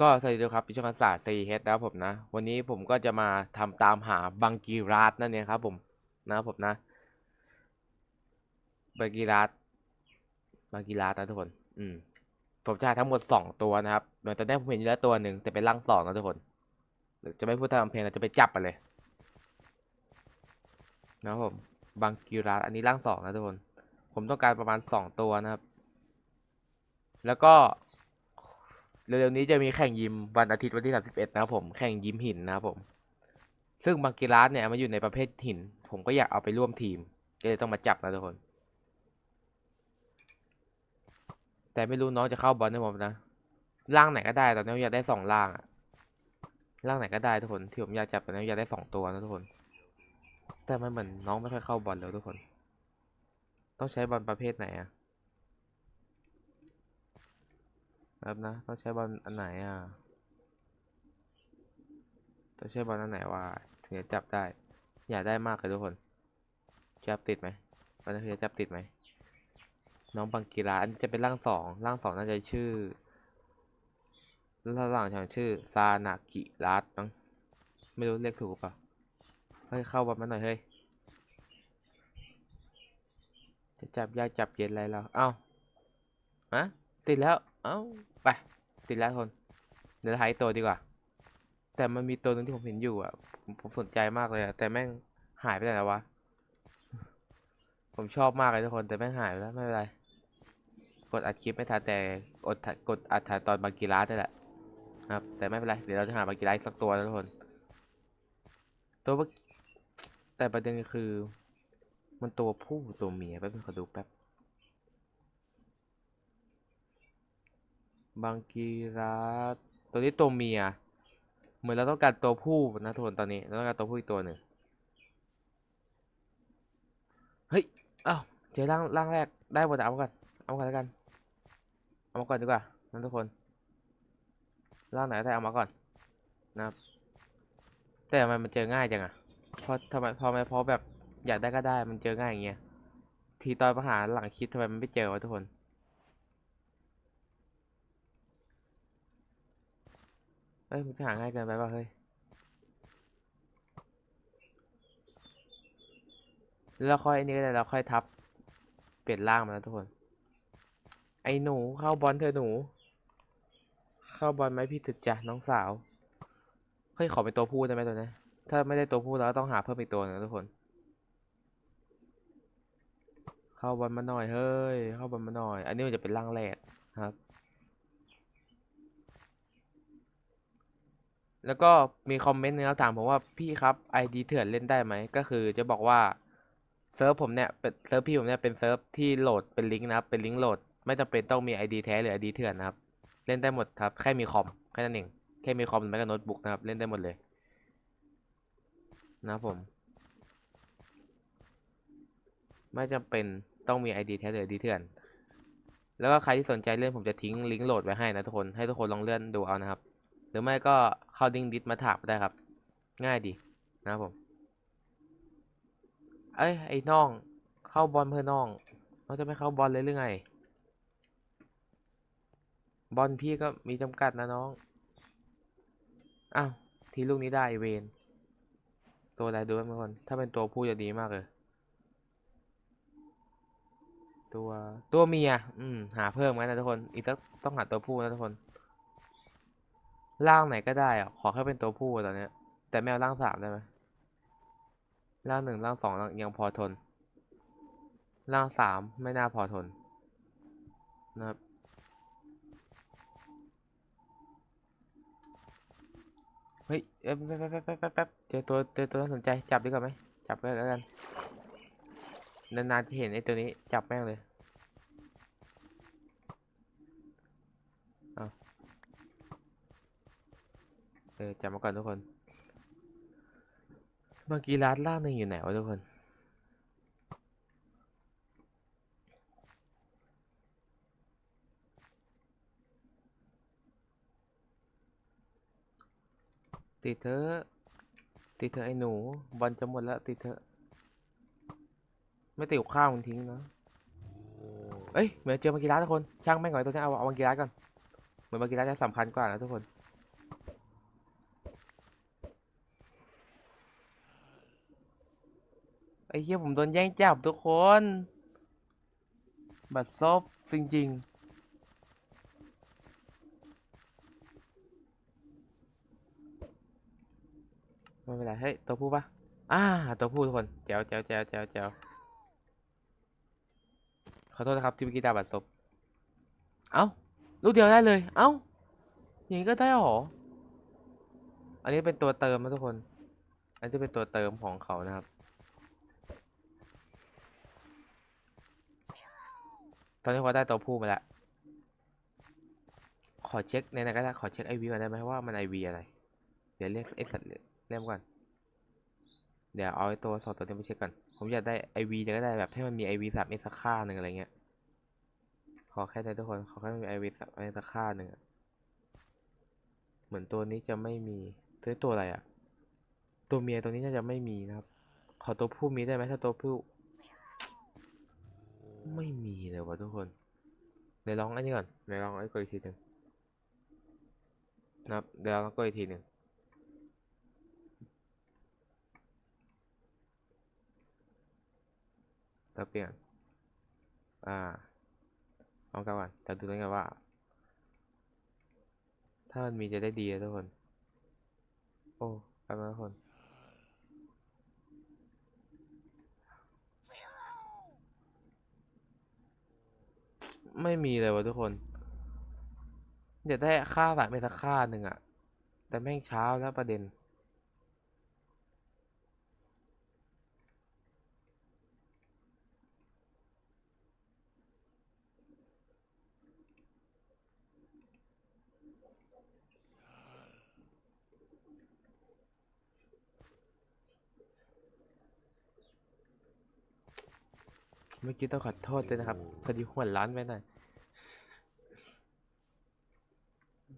ก็สวัสดีครับพิชกศาสตร์ CH นะครับผมนะ วันนี้ผมก็จะมาทำตามหาบังกีราสนั่นเองครับผมนะครับผมนะบังกีราสบังกีราสนะทุกคน อืม ผมจะหาทั้งหมดสองตัวนะครับเหมือนตอนนี้ผมเห็นอยู่แล้วตัวหนึ่งแต่เป็นร่างสองนะทุกคนหรือจะไม่พูดตามเพลงเราจะไปจับไปเลยนะครับผมบังกีราสอันนี้ร่างสองนะทุกคน ผมต้องการประมาณสองตัวนะครับ แล้วก็ เร็วๆนี้จะมีแข่งยิมวันอาทิตย์วันที่31นะครับผมแข่งยิมหินนะครับผม ซึ่งบางกีฬาสเนี่ยมันอยู่ในประเภทหิน ผมก็อยากเอาไปร่วมทีม ก็เลยต้องมาจับนะทุกคน แต่ไม่รู้น้องจะเข้าบอลได้ผมนะร่างไหนก็ได้ตอนนี้อยากได้สองร่างอะร่างไหนก็ได้ทุกคนที่ผมอยากจับตอนนี้อยากได้สองตัวนะทุกคน แต่มันเหมือนน้องไม่ค่อยเข้าบอลแล้วทุกคน ต้องใช้บอลประเภทไหนอะ ค รับนะ ต้องใช้บอลอันไหนอะ ต้องใช้บอลอันไหนวะถึงจะจับได้ อยากได้มากเลยทุกคน จับติดไหมมันจะจับติดไหม น้องบังกีฬาอันนี้จะเป็นร่างสองร่างสองน่าจะชื่อร่างสองชื่อซานากิรัสมั้งไม่รู้เรียกถูกปล่าเฮ้ยเข้าบอลมาหน่อยเฮ้ยจะจับยากจับเย็นอะไรแล้ว เอ้าฮะติดแล้ว เอ้าไปติดแล้วคนเดี๋ยวหาอีกตัวดีกว่า แต่มันมีตัวหนึงที่ผมเห็นอยู่อะ ผมสนใจมากเลยอะแต่แม่งหายไปไหนแล้ววะ ผมชอบมากเลยทุกคนแต่แม่งหายไปแล้วไม่เป็นไร กดอัดคลิปไม่ทันแต่กดกดอัดถ่ายตอนบางกีฬาได้แหละครับ แต่ไม่เป็นไรเดี๋ยวเราจะหาบางกีฬาสักตัวนะทุกคน ตัวแต่ประเด็นคือ มันตัวผู้ตัวเมียแป๊บนึงขอดูแป๊บ บางกีราสตัวนี้ตัวเมีย เหมือนเราต้องการตัวผู้นะทุกคนตอนนี้เราต้องการตัวผู้อีกตัวหนึ่งเฮ้ยเอ้าเจอร่างร่างแรกได้หมดอะเอามาก่อนเอามาก่อนแล้วกัน เอามาก่อนดีกว่านะทุกคนร่างไหนก็ได้เอามาก่อนนะครับ แต่ทำไมมันเจอง่ายจังอะเพราะทำไมเพราะไม่เพราะแบบอยากได้ก็ได้มันเจอง่ายอย่างเงี้ยทีตอนปัญหาหลังคิดทำไมมันไม่เจอวะทุกคน เอ้ยมันจะหาง่ายเกินไปป่ะเฮ้ยแล้วค่อยอันนี้ก็ได้เราค่อยทับ เปลี่ยนร่างมาแล้วทุกคน ไอ้หนูเข้าบอลเธอหนู เข้าบอลไหมพี่ถึกจ้ะน้องสาวเฮ้ยขอเป็นตัวผู้ได้ไหมตัวนี้ถ้าไม่ได้ตัวผู้เราก็ต้องหาเพิ่มอีกตัวนึงนะทุกคน เข้าบอลมาหน่อยเฮ้ยเข้าบอลมาหน่อย อันนี้มันจะเป็นร่างแรกครับ แล้วก็มีคอมเมนต์นึงครับถามผมว่าพี่ครับ ID เถื่อนเล่นได้ไหม ก็คือจะบอกว่าเซิร์ฟผมเนี่ยเป็นเซิร์ฟพี่ผมเนี่ยเป็นเซิร์ฟที่โหลดเป็นลิงก์นะครับ เป็นลิงก์โหลด ไม่จำเป็นต้องมี ID แท้หรือ ID เถื่อนนะครับ เล่นได้หมดครับ แค่มีคอมแค่นั้นเองแค่มีคอมหรือไม่ก็โน้ตบุ๊กนะครับ เล่นได้หมดเลย นะครับผม ไม่จำเป็นต้องมี ID แท้หรือ ID เถื่อน แล้วก็ใครที่สนใจเล่นผมจะทิ้งลิงก์โหลดไว้ให้นะทุกคนให้ทุกคนลองเลื่อนดูเอานะครับ หรือไม่ก็ เข้าดิงดิสมาถากได้ครับ ง่ายดีนะครับผม เอ้ยไอ้น้อง เข้าบอลเพื่อน้องน้องจะไม่เข้าบอลเลยหรือไง บอลพี่ก็มีจำกัดนะน้อง อ้าว ทีลูกนี้ได้เวนตัวอะไรดูแป๊บนึงก่อนถ้าเป็นตัวผู้จะดีมากเลย ตัวตัวเมีย อืม หาเพิ่มกันนะทุกคน อีกต้องต้องหาตัวผู้นะทุกคน ร่างไหนก็ได้อะขอแค่เป็นตัวผู้ตอนเนี้ย แต่ไม่เอาร่างสามได้ไหมร่างหนึ่งร่างสองยังพอทน ร่างสามไม่น่าพอทน นะครับ เฮ้ยเอ้ยแป๊บแป๊บแป๊บแป๊บแป๊บเจอตัวเจอตัวน่าสนใจจับดีกว่าไหมจับก็แล้วกัน นานๆจะเห็นไอ้ตัวนี้จับแม่งเลย ออจำมาก่อนทุกคน เมื่อกี้ร้านล่างหนึ่งอยู่ไหนวะทุกคนติดเถอะติดเถอะไอ้หนูบอลจะหมดแล้วติดเถอะไม่ติดข้าวมึงทิ้งนะเอ้ยเหมือนเจอมากีฬาทุกคนช่างแม่งก่อนตัวนี้เอาเอามากีฬาก่อนเหมือนมากีฬาจะสำคัญกว่านะทุกคน ไอ้เหี้ยผมโดนแย่งจับทุกคน บัตรซบจริงๆไม่เป็นไรเฮ้ยตัวผู้ปะอ่าตัวผู้ทุกคนแจวแจวแจวแจวแจวขอโทษนะครับที่เมื่อกี้ดาบัตรซบเอ้าลูกเดียวได้เลย เอ้าอย่างนี้ก็ได้หรอ อันนี้เป็นตัวเติมนะทุกคน อันนี้เป็นตัวเติมของเขานะครับ ตอนนี้เขาได้ตัวผู้มาแล้ว ขอเช็คในนั้นก็ได้ขอเช็คไอวีก่อนได้ไหมว่ามันไอวีอะไร เดี๋ยวเรียกไอสัตว์เล่มก่อน เดี๋ยวเอาตัวสองตัวนี้ไปเช็คก่อน ผมอยากได้ไอวีก็ได้แบบให้มันมีไอวีสามเอสค่าหนึ่งอะไรเงี้ย ขอแค่ได้ทุกคน ขอแค่มีไอวีสามเอสค่าหนึ่งเหมือนตัวนี้จะไม่มี ตัวตัวอะไรอะตัวเมียตัวนี้น่าจะไม่มีนะครับ ขอตัวผู้มีได้ไหมถ้าตัวผู้ ไม่มีเลยวะทุกคนเดี๋ยวลองอันนี้ก่อนเดี๋ยวลองไอ้กดอีกทีหนึ่งนะครับเดี๋ยวลองกดอีกทีหนึ่งแล้วเปลี่ยน อ่าลองกันก่อนแต่ดูแล้วกันว่า ถ้ามันมีจะได้ดีนะทุกคน โอ้แป๊บนึงนะทุกคน ไม่มีเลยวะทุกคนอยากได้ค่าสามไปสักค่าหนึ่งอะแต่แม่งเช้าแล้วประเด็น เมื่อกี้ต้องขอโทษด้วยนะครับพอดีหัวร้านไปหน่อย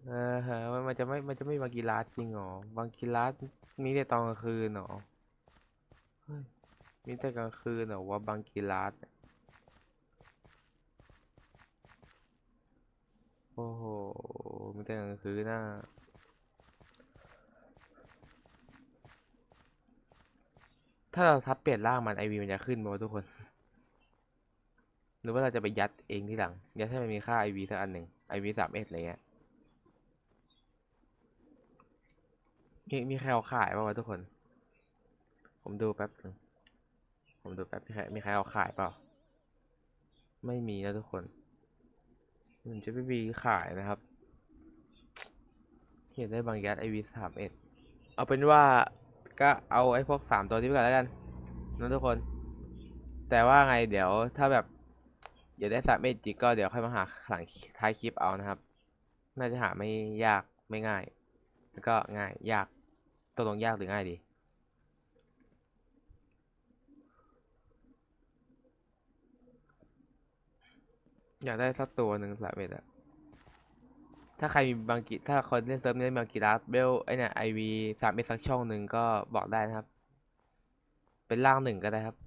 เออฮะมันจะไม่ มันจะไม่บางกีฬาจริงหรอบางกีฬามีแต่ตอนกลางคืนหรอเฮ้ยมีแต่กลางคืนหรอว่าบางกีฬานโอ้โหมีแต่กลางคืนนะถ้าเราทับเปลี่ยนร่างมันไอวีมันจะขึ้นมวะทุกคน หรือว่าเราจะไปยัดเองที่หลัง ยัดให้มันมีค่า IV สักอันหนึ่ง IV สามเอสอะไรเงี้ยมีมีใครเอาขายป่าวะทุกคน ผมดูแป๊บนึงผมดูแป๊บมีใครมีใครเอาขายเปล่า ไม่มีนะทุกคนมันจะไม่มีขายนะครับเห็นได้บางยัด IV สามเอสเอาเป็นว่าก็เอาไอ้พวกสามตัวนี้ไปก่อนแล้วกันนะทุกคน แต่ว่าไงเดี๋ยวถ้าแบบ อยากได้สามเอสจิกก็เดี๋ยวค่อยมาหาหลังท้ายคลิปเอานะครับ น่าจะหาไม่ยากไม่ง่าย แล้วก็ง่ายยากตกลงยากหรือง่ายดี อยากได้สักตัวหนึ่งสามเอ็ดอะถ้าใครมีบางกีถ้าคนเล่นเซิร์ฟนี้บางกีฬาเบลไอเนี่ยไอวีสามเอ็ดสักช่องหนึ่งก็บอกได้นะครับ เป็นล่างหนึ่งก็ได้ครับ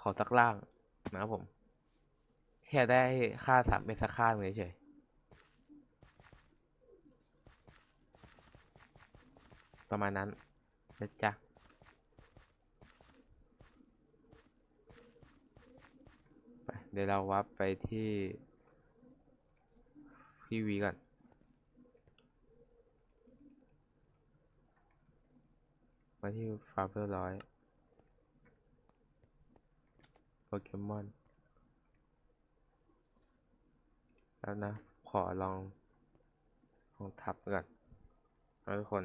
ขอสักล่างนะครับผม ค่ได้ค่าสามเอ็ดสักค่างเฉยๆประมาณนั้นนะจ๊ะไปเดี๋ยวเราวับไปที่พี่วีก่อนมาที่ฟาร์เบอร์ร้อยโปเกมอน แล้วนะ ขอลองลองทับก่อนทุกคน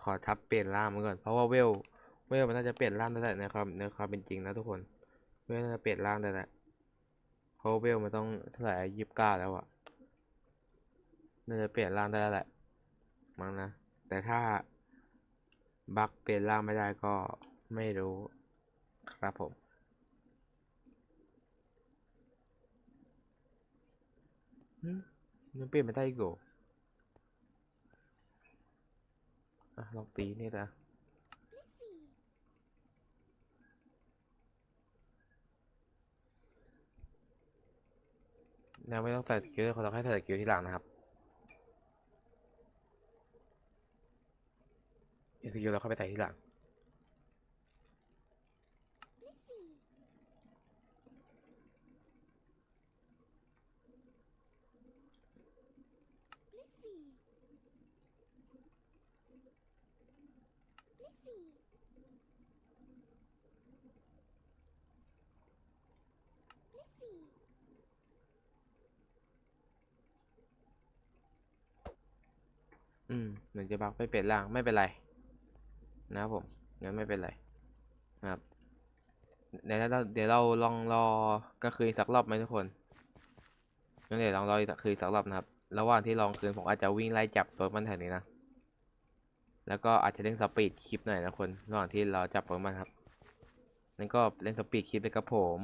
ขอทับเปลี่ยนร่างมันก่อน เพราะว่าเวล เวลมันน่าจะเปลี่ยนร่างได้แหละในความในความเป็นจริงนะทุกคน เวลน่าจะเปลี่ยนร่างได้แหละเพราะเวลมันต้องเท่าไหร่ยี่สิบเก้าแล้วอะน่าจะเปลี่ยนร่างได้แล้วแหละมั้งนะ แต่ถ้าบักเปลี่ยนร่างไม่ได้ก็ไม่รู้ครับผม มยังเปลี่ยนไม่ได้อีกเหรออะลองตีนี่นะยังไม่ต้องใส่สกิลเลยเราแค่ใส่สกิลที่หลังนะครับเดี๋ยวสกิลเราเข้าไปใส่ที่หลัง อืมเหมือนจะบักไปเปลี่ยนร่างไม่เป็นไร นะครับผมงั้นไม่เป็นไรนะครับเดี๋ยวเราเดี๋ยวเราลองรอกลางคืนอีกสักรอบไหมทุกคนงั้นเดี๋ยวลองรอกสักคืนอีกสักรอบนะครับระหว่างที่ลองคืนผมอาจจะวิ่งไล่จับโปเกมอนแถวนี้นะแล้วก็อาจจะเล่นสปีดคลิปหน่อยนะคนระหว่างที่เราจับโปเกมอนครับนั่นก็เล่นสปีดคลิปเลยครับผม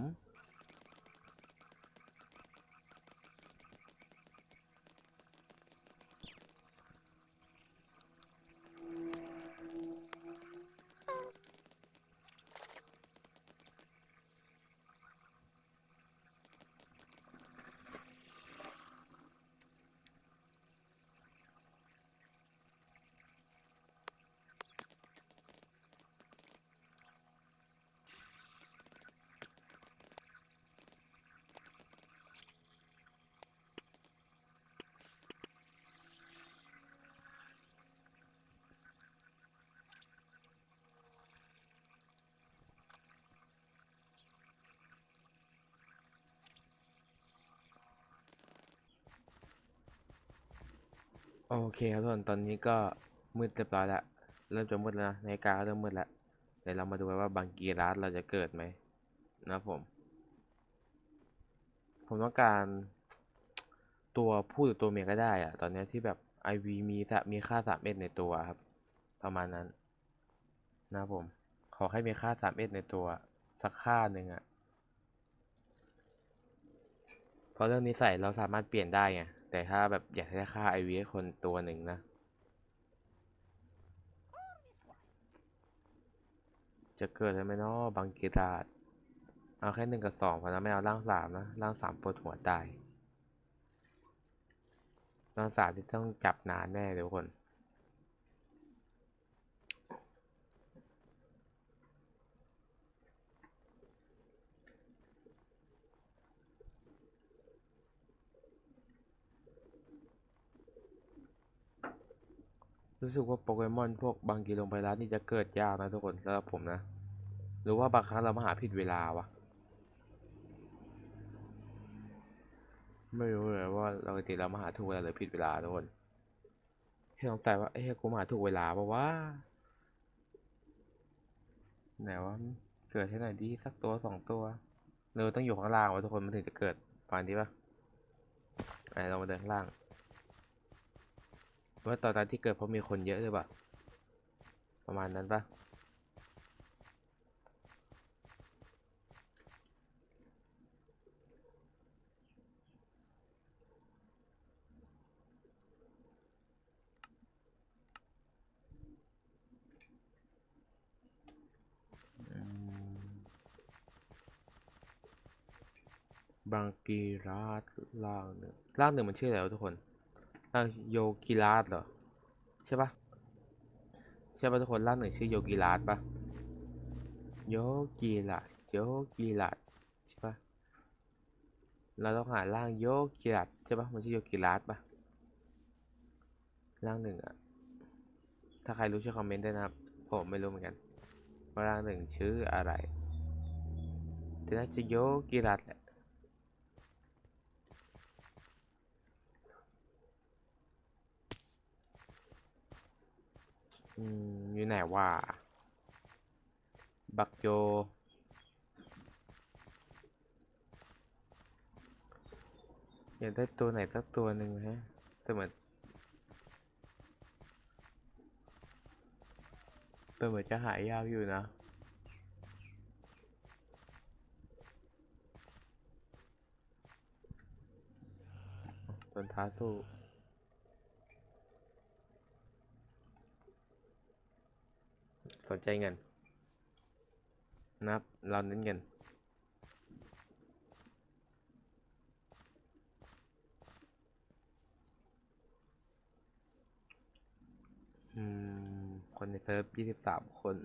โอเคครับทุกคนตอนนี้ก็มืดเรียบร้อยแล้วเริ่มจะมืดแล้วนะนาฬิกาก็เริ่มมืดแล้วเดี๋ยวเรามาดูว่าบางกีรัสเราจะเกิดไหมนะผม ผมต้องการตัวผู้หรือตัวเมียก็ได้อะตอนนี้ที่แบบ IV มีสะมีค่า3เอ็ดในตัวครับ ประมาณนั้น นะผม ขอให้มีค่า3เอ็ดในตัว สักค่าหนึ่งอะเพราะเรื่องนิสัยเราสามารถเปลี่ยนได้ไง แต่ถ้าแบบอยากได้ค่า IV ให้คนตัวหนึ่งนะ จะเกิดอะไรไหมเนาะบังกีราดเอาแค่หนึ่งกับสองพอนะไม่เอาร่างสามนะร่างสามปวดหัวตายร่างสามที่ต้องจับนานแน่เดี๋ยวคน รู้สึกว่าโปเกมอนพวกบางกีลงไปร้านนี่จะเกิดยากนะทุกคนสำหรับผมนะ หรือว่าบางครั้งเรามาหาผิดเวลาวะไม่รู้เลยว่าเราปกติเรามาหาถูกเวลาหรือผิดเวลาทุกคนแค่สงสัยว่าเอ้ยกูมาหาถูกเวลาปะวะไหนว่าเกิดให้หน่อยดีสักตัวสองตัวเราต้องอยู่ข้างล่างวะทุกคนมันถึงจะเกิดประมาณนี้ปะไอเรามาเดินข้างล่าง ว่าตอนนั้นที่เกิดเพราะมีคนเยอะหรือเปล่าประมาณนั้นปะบางกีราสล่างหนึ่งล่างหนึ่งมันชื่ออะไรวะทุกคน อะโยกิราสเหรอ ใช่ปะใช่ปะทุกคนร่างหนึ่งชื่อโยกิราสปะโยกิราสโยกิราสใช่ปะเราต้องหาร่างโยกิราสใช่ปะมันชื่อโยกิราสปะร่างหนึ่งอะถ้าใครรู้ช่วยคอมเมนต์ได้นะครับ ผมไม่รู้เหมือนกันว่าร่างหนึ่งชื่ออะไรแต่น่าจะโยกิราสแหละ อืมอยู่ไหนวะบักโย อยากได้ตัวไหนสักตัวหนึ่งฮะ แต่เหมือนแต่เหมือนจะหายยากอยู่นะโดนท้าสู้ สนใจเงินนะครับ เราเน้นเงินอืมคนในเซิร์ฟยี่สิบสามคน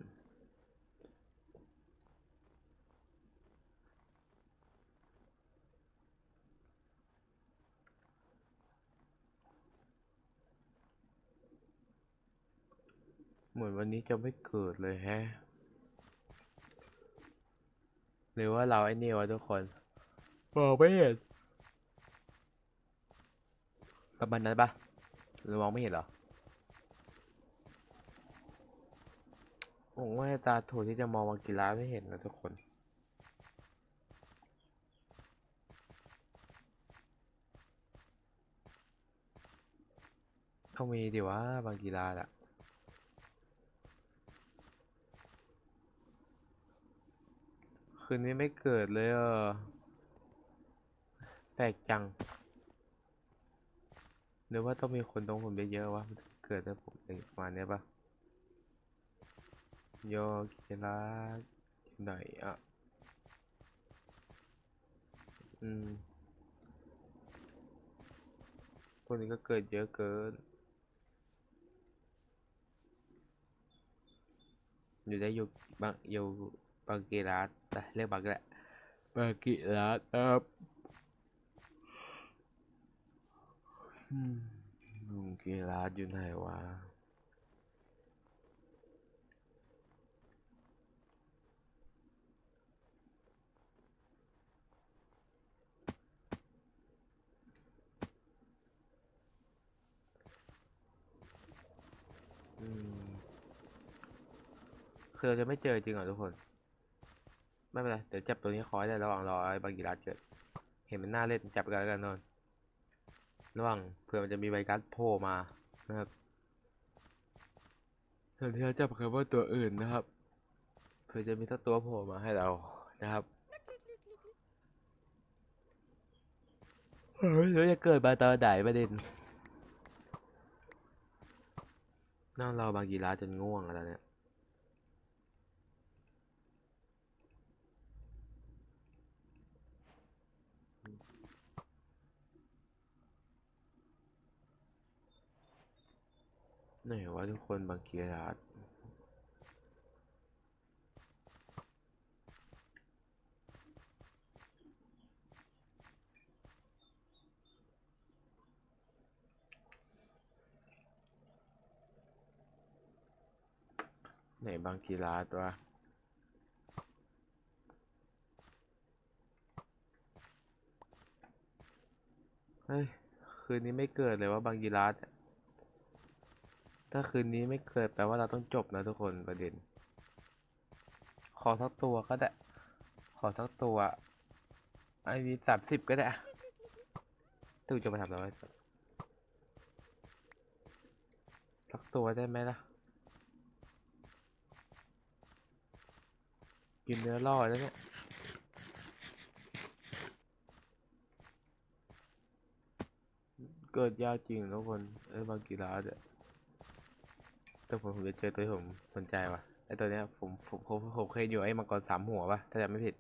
มือนวันนี้จะไม่เกิดเลยแฮะ หรือว่าเราไอ้นี่วะทุกคนมองไม่เห็นประมาณนั้นปะหรือมองไม่เห็นเหรอผมว่าตาถูที่จะมองวากีฬาไม่เห็นนะทุกคนต้องมีดิวะบางกีฬาอะ คืนนี้ไม่เกิดเลยเออแปลกจังหรือว่าต้องมีคนตรงผมเยอะๆวะเกิดแต่ผมอะไรประมาณเนี้ยปะโยกีฬาอยู่ไหนอะอืมพวกนี้ก็เกิดเยอะเกิน อยู่ได้อยู่บางอยู่ บางกีรัสแต่เรียกบางแหละบางกีรัสครับบางกีรัสอยู่ไหนวะอืมคือเราจะไม่เจอจริงเหรอทุกคน ไม่เป็นไร เดี๋ยวจับตัวนี้คอยได้ระหว่างรอไอ้บางกีรัสเกิด เห็นมันน่าเล่นจับกันแล้วกันนนระหว่างเผื่อมันจะมีใบกัสโผล่มานะครับส่วนที่เราจับคือว่าตัวอื่นนะครับ เผื่อจะมีสักตัวโผล่มาให้เรานะครับเฮ้ยแล้วจะเกิดมาตอนไหนประเด็นนั่งรอบางกีฬาจนง่วงแล้วเนี่ย ไหนวะทุกคนบางกีฬาสไหนบางกีฬาตัวเฮ้ย คืนนี้ไม่เกิดเลยว่าบางกีฬาส ถ้าคืนนี้ไม่เกิดแปลว่าเราต้องจบนะทุกคนประเด็น ขอสักตัวก็ได้ ขอสักตัว ไอวีสามสิบก็ได้ตู้จะมาทำอะไรสักตัวได้ไหมล่ะ กินเนื้อล่อแล้วเนี่ยเกิดยากจริงทุกคนไอ้บางกีฬาเนี่ย ต่ผมผมจะเจอตัวที่ผมสนใจว่ะไอตัวเนี้ยผมผมผมผมเคยอยู่ไอ้มังกรสามหัวป่ะถ้าจำไม่ผิด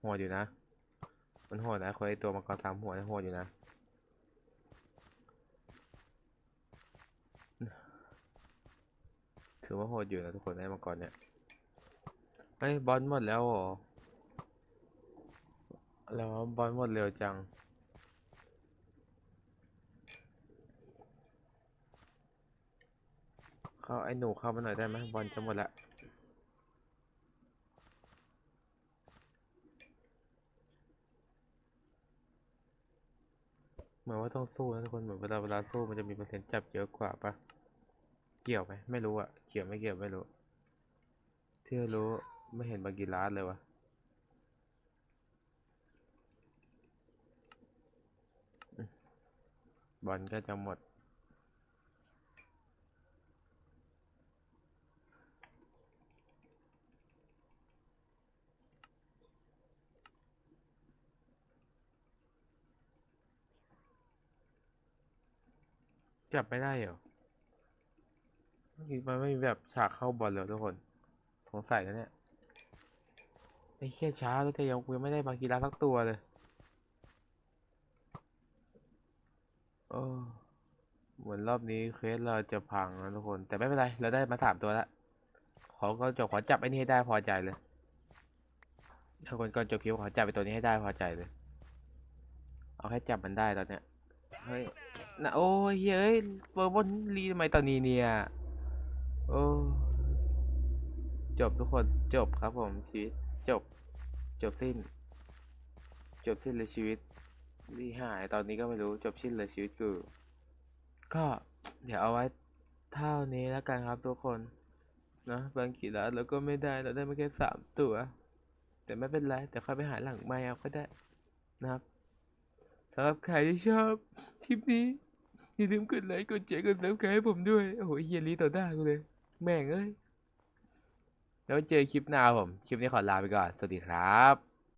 โหดอยู่นะ มันโหดนะคนไอตัวมังกรสามหัวเนี่ยโหดอยู่นะถือว่าโหดอยู่นะทุกคนไอ้มังกรเนี่ยไอ้บอลหมดแล้วเหรอแล้วะบอลหมดเร็วจัง เข้าไอ้หนูเข้ามาหน่อยได้ไหมบอลจะหมดละเหมือนว่าต้องสู้นะทุกคนเหมือนเวลาเวลาสู้มันจะมีเปอร์เซ็นต์จับเยอะกว่าปะเกี่ยวไหมไม่รู้อะเกี่ยวไม่เกี่ยวไม่รู้ที่รู้ไม่เห็นบากีราสเลยวะบอลก็จะหมด จับไม่ได้เหรอเมื่อกี้มันไม่มีแบบฉากเข้าบอลเลยทุกคนสงสัยนะเนี่ยไอ้แค่ช้าแล้วแต่ยังกูยังไม่ได้บางกีฬาสักตัวเลยโอ้เหมือนรอบนี้เควสเราจะพังนะทุกคน แต่ไม่เป็นไร เราได้มาสามตัวแล้วขอก็จบขอจับไอ้นี่ให้ได้พอใจเลยทุกคนก่อนจบคลิปขอจับไอ้ตัวนี้ให้ได้พอใจเลย เอาแค่จับมันได้ตอนเนี้ย เฮ้ยนะโอ้ยเฮ้ยเบอร์บนรีทำไมตอนนี้เนี่ย โอ้จบทุกคนจบครับผมชีวิตจบ จบสิ้น จบสิ้นเลยชีวิตที่หายตอนนี้ก็ไม่รู้จบสิ้นเลยชีวิตกูก็เดี๋ยวเอาไว้เท่านี้แล้วกันครับทุกคนนะบางกี่ร้านเราก็ไม่ได้เราได้มาแค่สามตัว แต่ไม่เป็นไรแต่ค่อยไปหาหลังไม้เอาก็ได้นะครับ สำหรับใครที่ชอบคลิปนี้อย่าลืมกดไลค์กดแชร์กดซับสไครต์ให้ผมด้วย โอ้โหเฮียรีต่อหน้ากูเลย แม่งเอ้ย แล้วเจอคลิปหน้าผม คลิปนี้ขอลาไปก่อน สวัสดีครับ